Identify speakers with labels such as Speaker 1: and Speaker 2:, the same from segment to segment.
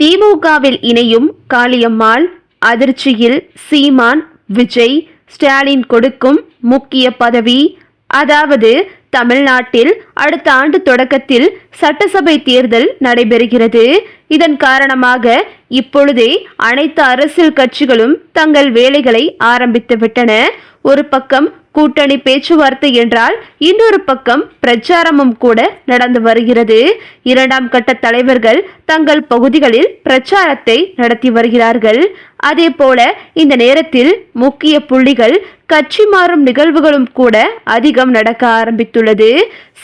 Speaker 1: திமுகவில் இணையும் காளியம்மாள் அதிர்ச்சியில் சீமான் விஜய் ஸ்டாலின் கொடுக்கும் முக்கிய பதவி. அதாவது தமிழ்நாட்டில் அடுத்த ஆண்டு தொடக்கத்தில் சட்டசபை தேர்தல் நடைபெறுகிறது. இதன் காரணமாக இப்பொழுதே அனைத்து அரசியல் கட்சிகளும் தங்கள் வேலைகளை ஆரம்பித்து விட்டன ஒரு பக்கம் கூட்டணி பேச்சுவார்த்தை என்றால் இன்னொரு பக்கம் பிரச்சாரமும் கூட நடந்து வருகிறது. இரண்டாம் கட்ட தலைவர்கள் தங்கள் பகுதிகளில் பிரச்சாரத்தை நடத்தி வருகிறார்கள். அதே போல இந்த நேரத்தில் முக்கிய புள்ளிகள் கட்சி மாறும் நிகழ்வுகளும் கூட அதிகம் நடக்க ஆரம்பித்துள்ளது.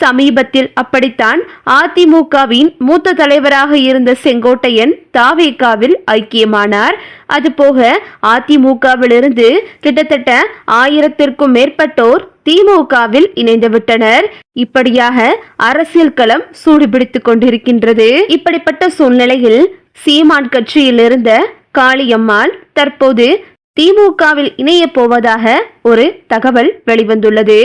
Speaker 1: சமீபத்தில் அப்படித்தான் அதிமுகவின் மூத்த தலைவராக இருந்த செங்கோட்டையன் தாவேகாவில் ஐக்கியமானார். அதுபோக அதிமுகவிலிருந்து கிட்டத்தட்ட ஆயிரத்திற்கும் மேற்பட்டோர் திமுகவில் இணைந்துவிட்டனர் இப்படியாக அரசியல் களம் சூடுபிடித்துக் கொண்டிருக்கின்றது. இப்படிப்பட்ட சூழ்நிலையில் சீமான் கட்சியில் இருந்த காளியம்மாள் தற்போது திமுகவில் இணைய போவதாக ஒரு தகவல் வெளிவந்துள்ளது.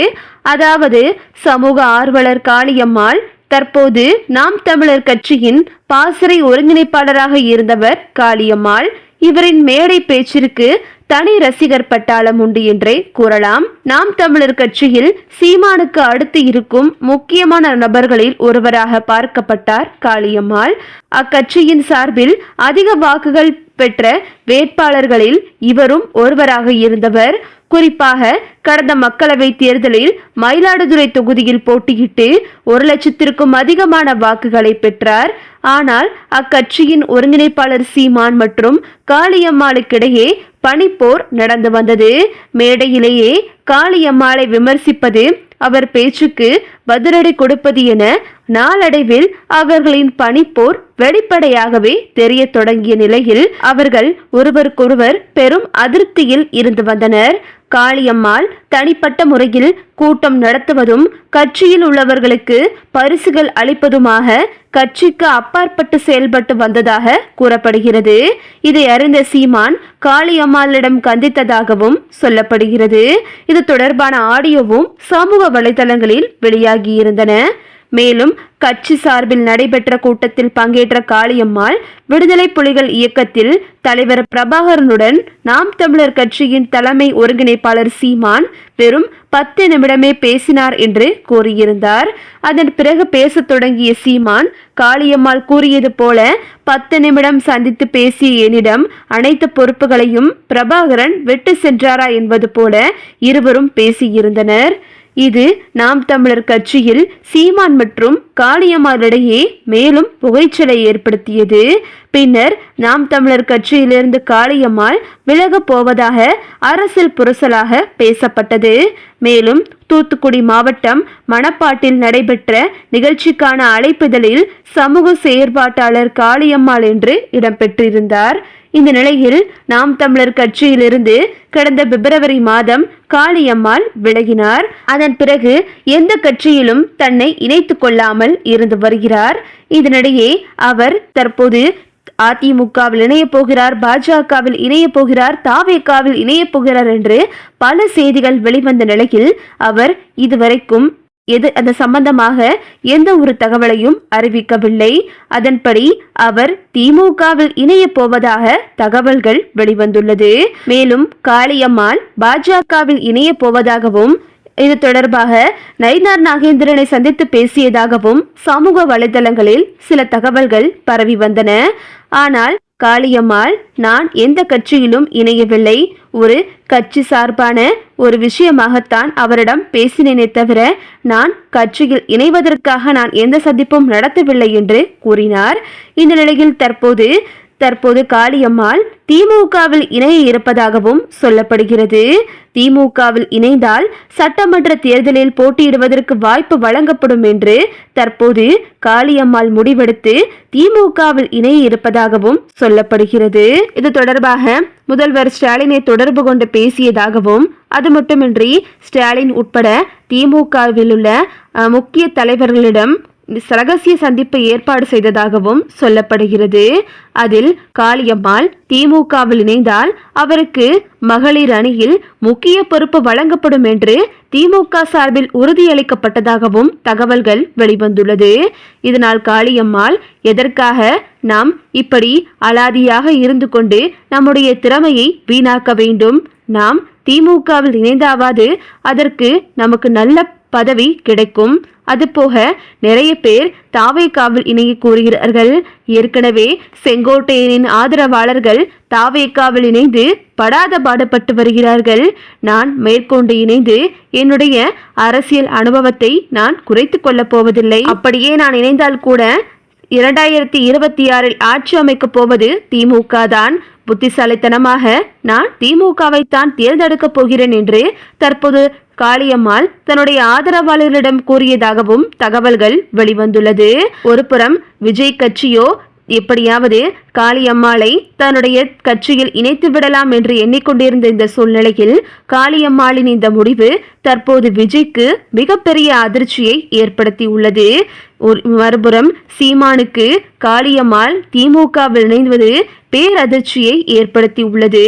Speaker 1: அதாவது சமூக ஆர்வலர் காளியம்மாள் தற்போது நாம் தமிழர் கட்சியின் பாசறை ஒருங்கிணைப்பாளராக இருந்தவர் காளியம்மாள். இவரின் மேடை பேச்சிற்கு தனி ரசிகர் பட்டாளம் உண்டு என்றே கூறலாம். நாம் தமிழர் கட்சியில் சீமானுக்கு அடுத்து இருக்கும் முக்கியமான நபர்களில் ஒருவராக பார்க்கப்பட்டார் காளியம்மாள். அக்கட்சியின் சார்பில் அதிக வாக்குகள் பெற்ற வேட்பாளர்களில் இவரும் ஒருவராக இருந்தவர். குறிப்பாக கடந்த மக்களவை தேர்தலில் மயிலாடுதுறை தொகுதியில் போட்டியிட்டு ஒரு லட்சத்திற்கும் அதிகமான வாக்குகளை பெற்றார். ஆனால் அக்கட்சியின் ஒருங்கிணைப்பாளர் சீமான் மற்றும் காளியம்மாளுக்கிடையே பனிப்போர் நடந்து வந்தது. மேடையிலேயே காளியம்மாளை விமர்சிப்பது அவர் பேச்சுக்கு பதிலடி கொடுப்பது என நாளடைவில் அவர்களின் பனிப்போர் வெளிப்படையாகவே தெரிய தொடங்கிய நிலையில் அவர்கள் ஒருவருக்கொருவர் பெரும் அதிருப்தியில் இருந்து வந்தனர். காளியம்மாள் தனிப்பட்ட முறையில் கூட்டம் நடத்துவதும் கட்சியில் உள்ளவர்களுக்கு பரிசுகள் அளிப்பதுமாக கட்சிக்கு அப்பாற்பட்டு செயல்பட்டு வந்ததாக கூறப்படுகிறது. இதை அறிந்த சீமான் காளியம்மாளிடம் கண்டித்ததாகவும் சொல்லப்படுகிறது. இது தொடர்பான ஆடியோவும் சமூக வலைதளங்களில் வெளியாகியிருந்தன. மேலும் கட்சி சார்பில் நடைபெற்ற கூட்டத்தில் பங்கேற்ற காளியம்மாள் விடுதலை புலிகள் இயக்கத்தில் தலைவர் பிரபாகரனுடன் நாம் தமிழர் கட்சியின் தலைமை ஒருங்கிணைப்பாளர் சீமான் வெறும் பத்து நிமிடமே பேசினார் என்று கூறியிருந்தார். அதன் பிறகு பேசத் தொடங்கிய சீமான் காளியம்மாள் கூறியது போல பத்து நிமிடம் சந்தித்து பேசிய என்னிடம் அனைத்து பொறுப்புகளையும் பிரபாகரன் விட்டு சென்றாரா என்பது போல இருவரும் பேசியிருந்தனர். இது நாம் தமிழர் கட்சியில் சீமான் மற்றும் காளியம்மாளிடையே மேலும் புகைச்சலை ஏற்படுத்தியது. பின்னர் நாம் தமிழர் கட்சியிலிருந்து காளியம்மாள் விலகப் போவதாக அரசியல் புரசலாக பேசப்பட்டது. மேலும் தூத்துக்குடி மாவட்டம் மணப்பாட்டில் நடைபெற்ற நிகழ்ச்சிக்கான அழைப்புதலில் சமூக செயற்பாட்டாளர் காளியம்மாள் என்று இடம்பெற்றிருந்தார் இந்த நிலையில் நாம் தமிழர் கட்சியிலிருந்து கடந்த பிப்ரவரி மாதம் காளியம்மாள் விலகினார். அதன் பிறகு எந்த கட்சியிலும் தன்னை இணைத்துக் கொள்ளாமல் இருந்து வருகிறார். இதனிடையே அவர் தற்போது அதிமுகவில் இணையப் போகிறார் பாஜகவில் இணையப் போகிறார் தாவேகாவில் இணையப் போகிறார் என்று பல செய்திகள் வெளிவந்த நிலையில் அவர் இதுவரைக்கும் எது அது சம்பந்தமாக எந்த ஒரு தகவலையும் அறிவிக்கவில்லை. அதன்படி அவர் திமுகவில் இணையப் போவதாக தகவல்கள் வெளிவந்துள்ளது. மேலும் காளியம்மாள் பாஜகவில் இணையப் போவதாகவும் இது தொடர்பாக நயினார் நாகேந்திரனை சந்தித்து பேசியதாகவும் சமூக வலைதளங்களில் சில தகவல்கள் பரவி வந்தன. ஆனால் காளியம்மாள் நான் எந்த கட்சியிலும் இணையவில்லை. ஒரு கட்சி சார்பான ஒரு விஷயமாகத்தான் அவரிடம் பேசினேனே தவிர நான் கட்சியில் இணைவதற்காக நான் எந்த சந்திப்பும் நடத்தவில்லை என்று கூறினார். இந்த நிலையில் தற்போது தற்போது காளியம்மாள் திமுகவில் இணைய இருப்பதாகவும் சொல்லப்படுகிறது. திமுகவில் இணைந்தால் சட்டமன்ற தேர்தலில் போட்டியிடுவதற்கு வாய்ப்பு வழங்கப்படும் என்று தற்போது காளியம்மாள் முடிவெடுத்து திமுகவில் இணைய இருப்பதாகவும் சொல்லப்படுகிறது. இது தொடர்பாக முதல்வர் ஸ்டாலினை தொடர்பு கொண்டு பேசியதாகவும் அது மட்டுமின்றி ஸ்டாலின் உட்பட திமுகவில் உள்ள முக்கிய தலைவர்களிடம் ரகசிய சந்திப்பு ஏற்பாடு செய்ததாகவும் சொல்லப்படுகிறது. அதில் காளியம்மாள் திமுகவில் இணைந்தால் அவருக்கு மகளிர் அணியில் முக்கிய பொறுப்பு வழங்கப்படும் என்று திமுக சார்பில் உறுதியளிக்கப்பட்டதாகவும் தகவல்கள் வெளிவந்துள்ளது. இதனால் காளியம்மாள் எதற்காக நாம் இப்படி அலாதியாக இருந்து கொண்டு நம்முடைய திறமையை வீணாக்க வேண்டும்? நாம் திமுகவில் இணைந்தாவது அதற்கு நமக்கு நல்ல பதவி கிடைக்கும். அதுபோக நிறைய பேர் தாவேக்காவில் இணைய கூறுகிறார்கள் ஏற்கனவே செங்கோட்டையனின் ஆதரவாளர்கள் தாவேக்காவில் இணைந்து படாத பாடுபட்டு வருகிறார்கள். நான் மேற்கொண்டு இணைந்து என்னுடைய அரசியல் அனுபவத்தை நான் குறைத்து கொள்ளப் போவதில்லை. அப்படியே நான் இணைந்தால் கூட இரண்டாயிரத்தி இருபத்தி ஆறில் ஆட்சி அமைக்கப் போவது திமுக தான் புத்திசாலித்தனமாக நான் திமுகவை தான் தேர்ந்தெடுக்கப் போகிறேன் என்று தற்போது காளியம்மாள் தன்னுடைய ஆதரவாளர்களிடம் கூறியதாகவும் தகவல்கள் வெளிவந்துள்ளது. ஒருபுறம் விஜய் கட்சியோ எப்படியாவது காளியம்மாளை தன்னுடைய கட்சியில் இணைத்து விடலாம் என்று எண்ணிக்கொண்டிருந்த இந்த சூழ்நிலையில் காளியம்மாளின் இந்த முடிவு தற்போது விஜய்க்கு மிகப்பெரிய அதிர்ச்சியை ஏற்படுத்தி உள்ளது மறுபுறம் சீமானுக்கு காளியம்மாள் திமுகவில் இணைவது பேரதிர்ச்சியை ஏற்படுத்தி உள்ளது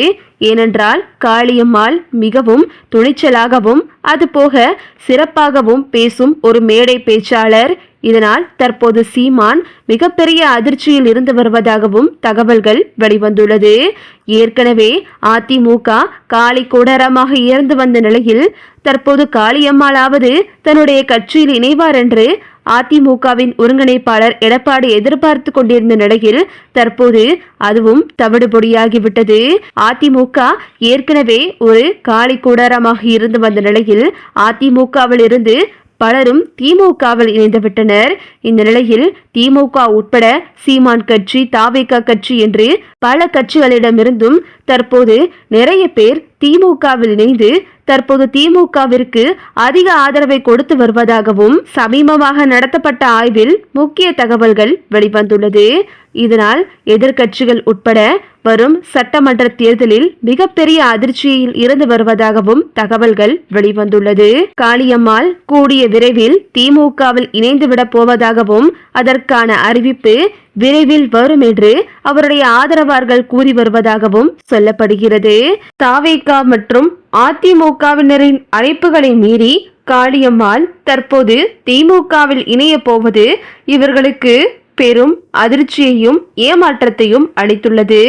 Speaker 1: ஏனென்றால் காளியம்மாள் மிகவும் துணிச்சலாகவும் அதுபோக சிறப்பாகவும் பேசும் ஒரு மேடை பேச்சாளர். இதனால் தற்போது சீமான் மிகப்பெரிய அதிர்ச்சியில் இருந்து வருவதாகவும் தகவல்கள் வெளிவந்துள்ளது. ஏற்கனவே அதிமுக காலி கூடாரமாக இருந்து வந்த நிலையில் தற்போது காளியம்மாளாவது தன்னுடைய கட்சியில் இணைவார் என்று அதிமுகவின் ஒருங்கிணைப்பாளர் எடப்பாடி எதிர்பார்த்து கொண்டிருந்த நிலையில் தற்போது அதுவும் தவிடுபொடியாகிவிட்டது. அதிமுக ஏற்கனவே ஒரு காளி கூடாரமாக இருந்து வந்த நிலையில் அதிமுகவில் இருந்து பலரும் திமுகவில் இணைந்துவிட்டனர். இந்த நிலையில் திமுக உட்பட சீமான் கட்சி தாவேகா கட்சி என்று பல கட்சிகளிடமிருந்தும் தற்போது நிறைய பேர் திமுகவில் இணைந்து தற்போது திமுகவிற்கு அதிக ஆதரவை கொடுத்து வருவதாகவும் சமீபமாக நடத்தப்பட்ட ஆய்வில் முக்கிய தகவல்கள் வெளிவந்துள்ளது. இதனால் எதிர்க்கட்சிகள் உட்பட வரும் சட்டமன்ற தேர்தலில் மிகப்பெரிய அதிர்ச்சியில் இருந்து வருவதாகவும் தகவல்கள் வெளிவந்துள்ளது. காளியம்மாள் கூடிய விரைவில் திமுகவில் இணைந்துவிடப் போவதாகவும் அதற்கான அறிவிப்பு விரைவில் வரும் என்று அவருடைய ஆதரவார்கள் கூறி வருவதாகவும் சொல்லப்படுகிறது. தாவேகா மற்றும் அதிமுகவினரின் அழைப்புகளை மீறி காளியம்மாள் தற்போது திமுகவில் இணைய போவது இவர்களுக்கு பெரும் அதிர்ச்சியையும் ஏமாற்றத்தையும் அளித்துள்ளது.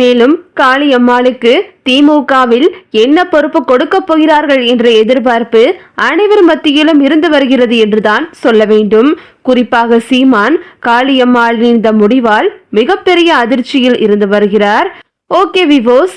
Speaker 1: மேலும் காளியம்மாளுக்கு திமுகவில் என்ன பொறுப்பு கொடுக்க போகிறார்கள் என்ற எதிர்பார்ப்பு அனைவர் மத்தியிலும் இருந்து வருகிறது என்றுதான் சொல்ல வேண்டும். குறிப்பாக சீமான் காளியம்மாளின் இந்த முடிவால் மிகப்பெரிய அதிர்ச்சியில் இருந்து வருகிறார். ஓகே விவோஸ்